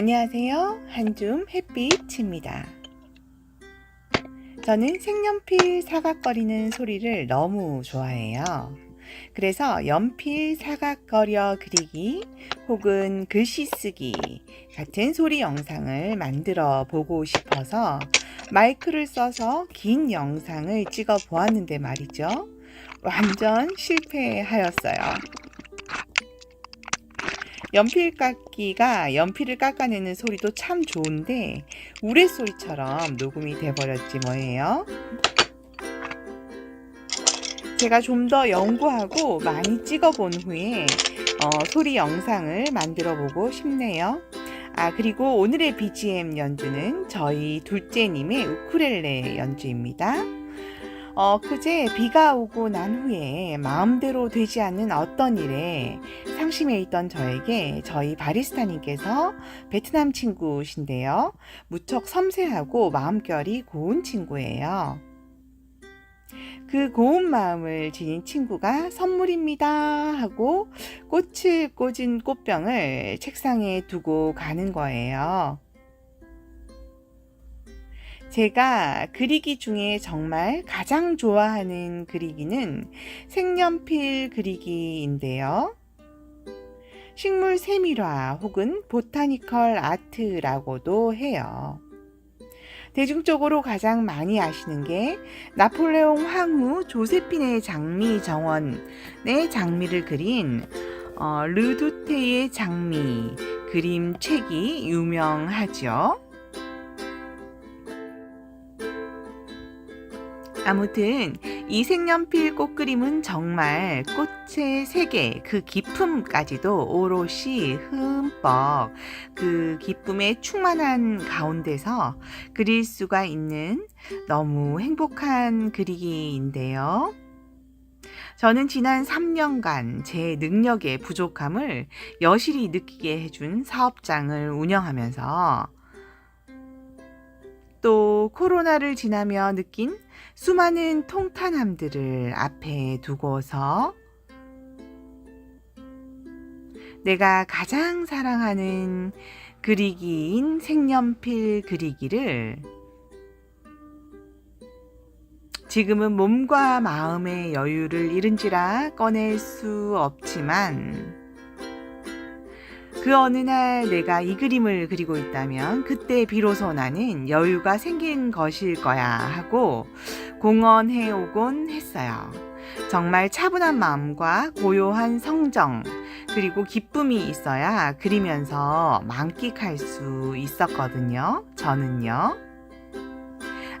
안녕하세요. 한줌 햇빛입니다. 저는 색연필 사각거리는 소리를 너무 좋아해요. 그래서 연필 사각거려 그리기 혹은 글씨 쓰기 같은 소리 영상을 만들어 보고 싶어서 마이크를 써서 긴 영상을 찍어 보았는데 말이죠. 완전 실패하였어요. 연필 깎기가 연필을 깎아내는 소리도 참 좋은데 우레소리처럼 녹음이 돼버렸지 뭐예요. 제가 좀 더 연구하고 많이 찍어본 후에 어, 소리 영상을 만들어 보고 싶네요. 아 그리고 오늘의 BGM 연주는 저희 둘째님의 우쿨렐레 연주입니다. 어, 그제 비가 오고 난 후에 마음대로 되지 않는 어떤 일에 상심해 있던 저에게 저희 바리스타님께서 베트남 친구신데요. 무척 섬세하고 마음결이 고운 친구예요. 그 고운 마음을 지닌 친구가 선물입니다 하고 꽃을 꽂은 꽃병을 책상에 두고 가는 거예요. 제가 그리기 중에 정말 가장 좋아하는 그리기는 색연필 그리기인데요. 식물 세밀화 혹은 보타니컬 아트라고도 해요. 대중적으로 가장 많이 아시는 게 나폴레옹 황후 조세핀의 장미 정원의 장미를 그린 어, 르두테의 장미 그림책이 유명하죠. 아무튼 이 색연필 꽃 그림은 정말 꽃의 세계 그 기품까지도 오롯이 흠뻑 그 기쁨에 충만한 가운데서 그릴 수가 있는 너무 행복한 그리기인데요. 저는 지난 3년간 제 능력의 부족함을 여실히 느끼게 해준 사업장을 운영하면서 또 코로나를 지나며 느낀 수많은 통탄함들을 앞에 두고서 내가 가장 사랑하는 그리기인 색연필 그리기를 지금은 몸과 마음의 여유를 잃은지라 꺼낼 수 없지만 그 어느 날 내가 이 그림을 그리고 있다면 그때 비로소 나는 여유가 생긴 것일 거야 하고 공언해 오곤 했어요. 정말 차분한 마음과 고요한 성정, 그리고 기쁨이 있어야 그리면서 만끽할 수 있었거든요. 저는요.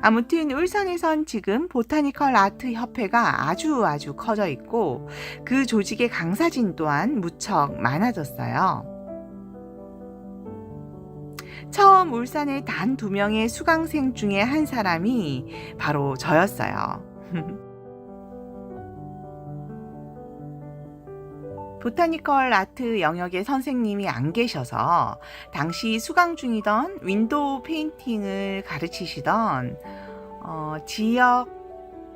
아무튼 울산에선 지금 보타니컬 아트 협회가 아주 아주 커져 있고 그 조직의 강사진 또한 무척 많아졌어요. 처음 울산에 단 두 명의 수강생 중에 한 사람이 바로 저였어요. 보타니컬 아트 영역의 선생님이 안 계셔서 당시 수강 중이던 윈도우 페인팅을 가르치시던 어, 지역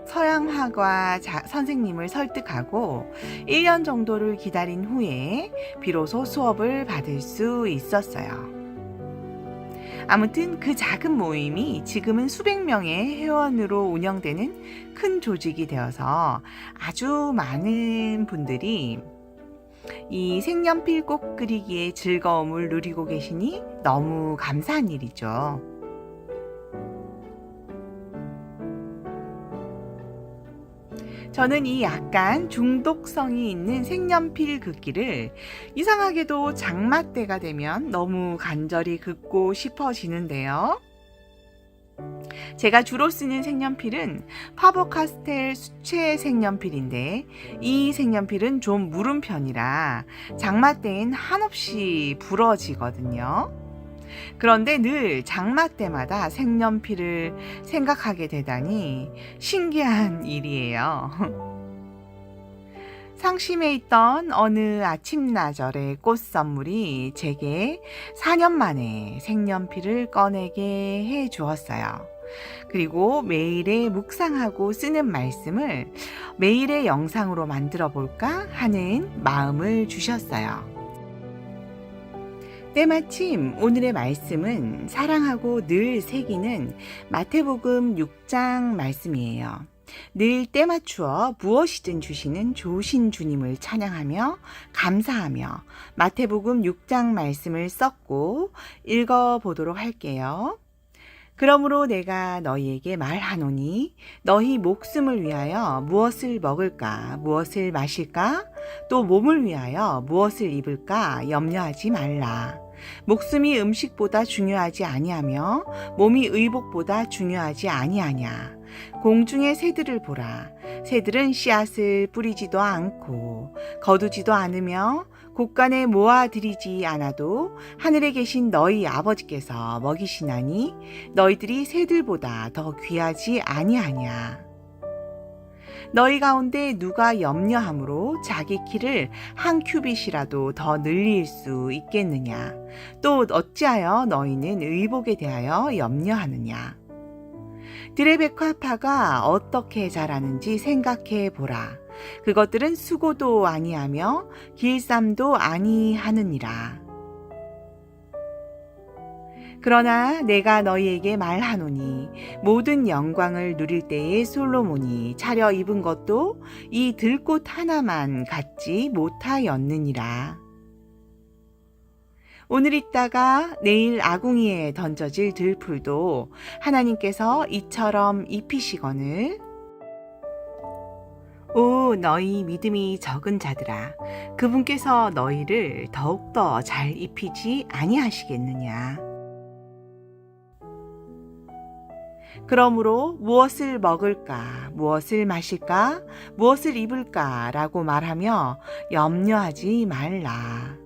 서양화과 자, 선생님을 설득하고 1년 정도를 기다린 후에 비로소 수업을 받을 수 있었어요. 아무튼 그 작은 모임이 지금은 수백 명의 회원으로 운영되는 큰 조직이 되어서 아주 많은 분들이 이 색연필 꽃 그리기의 즐거움을 누리고 계시니 너무 감사한 일이죠. 저는 이 약간 중독성이 있는 색연필 긋기를 이상하게도 장마 때가 되면 너무 간절히 긋고 싶어지는데요. 제가 주로 쓰는 색연필은 파버카스텔 수채 색연필인데 이 색연필은 좀 무른 편이라 장마 때엔 한없이 부러지거든요. 그런데 늘 장마 때마다 색연필을 생각하게 되다니 신기한 일이에요. 상심해 있던 어느 아침나절의 꽃 선물이 제게 4년 만에 색연필을 꺼내게 해 주었어요. 그리고 매일의 묵상하고 쓰는 말씀을 매일의 영상으로 만들어 볼까 하는 마음을 주셨어요. 때마침 오늘의 말씀은 사랑하고 늘 새기는 마태복음 6장 말씀이에요. 늘 때맞추어 무엇이든 주시는 조신 주님을 찬양하며 감사하며 마태복음 6장 말씀을 썼고 읽어보도록 할게요. 그러므로 내가 너희에게 말하노니 너희 목숨을 위하여 무엇을 먹을까 무엇을 마실까 또 몸을 위하여 무엇을 입을까 염려하지 말라. 목숨이 음식보다 중요하지 아니하며 몸이 의복보다 중요하지 아니하냐. 공중의 새들을 보라. 새들은 씨앗을 뿌리지도 않고 거두지도 않으며 곳간에 모아들이지 않아도 하늘에 계신 너희 아버지께서 먹이시나니 너희들이 새들보다 더 귀하지 아니하냐. 너희 가운데 누가 염려함으로 자기 키를 한 큐빗이라도 더 늘릴 수 있겠느냐? 또 어찌하여 너희는 의복에 대하여 염려하느냐? 드레베카파가 어떻게 자라는지 생각해 보라. 그것들은 수고도 아니하며 길쌈도 아니하느니라. 그러나 내가 너희에게 말하노니 모든 영광을 누릴 때에 솔로몬이 차려 입은 것도 이 들꽃 하나만 갖지 못하였느니라. 오늘 있다가 내일 아궁이에 던져질 들풀도 하나님께서 이처럼 입히시거늘 오 너희 믿음이 적은 자들아 그분께서 너희를 더욱더 잘 입히지 아니하시겠느냐 그러므로 무엇을 먹을까 무엇을 마실까 무엇을 입을까 라고 말하며 염려하지 말라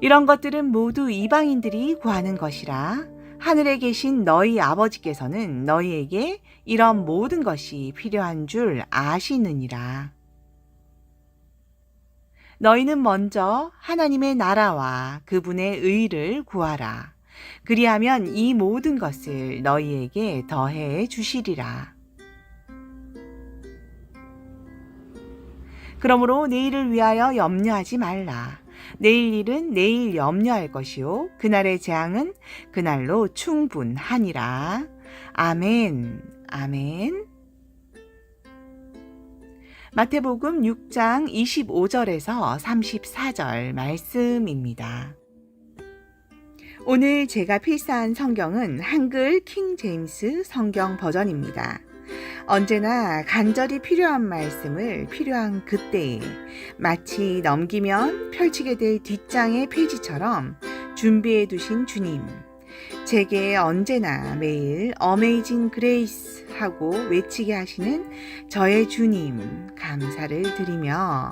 이런 것들은 모두 이방인들이 구하는 것이라 하늘에 계신 너희 아버지께서는 너희에게 이런 모든 것이 필요한 줄 아시느니라. 너희는 먼저 하나님의 나라와 그분의 의를 구하라. 그리하면 이 모든 것을 너희에게 더해 주시리라. 그러므로 내일을 위하여 염려하지 말라. 내일 일은 내일 염려할 것이요. 그날의 재앙은 그날로 충분하니라. 아멘. 아멘. 마태복음 6장 25절에서 34절 말씀입니다. 오늘 제가 필사한 성경은 한글 킹 제임스 성경 버전입니다. 언제나 간절히 필요한 말씀을 필요한 그때에 마치 넘기면 펼치게 될 뒷장의 페이지처럼 준비해 두신 주님. 제게 언제나 매일 어메이징 그레이스 하고 외치게 하시는 저의 주님 감사를 드리며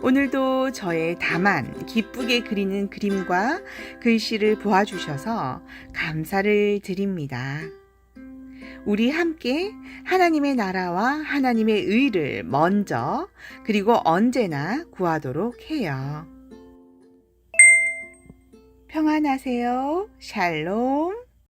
오늘도 저의 다만 기쁘게 그리는 그림과 글씨를 보아주셔서 감사를 드립니다. 우리 함께 하나님의 나라와 하나님의 의를 먼저 그리고 언제나 구하도록 해요. 평안하세요. 샬롬.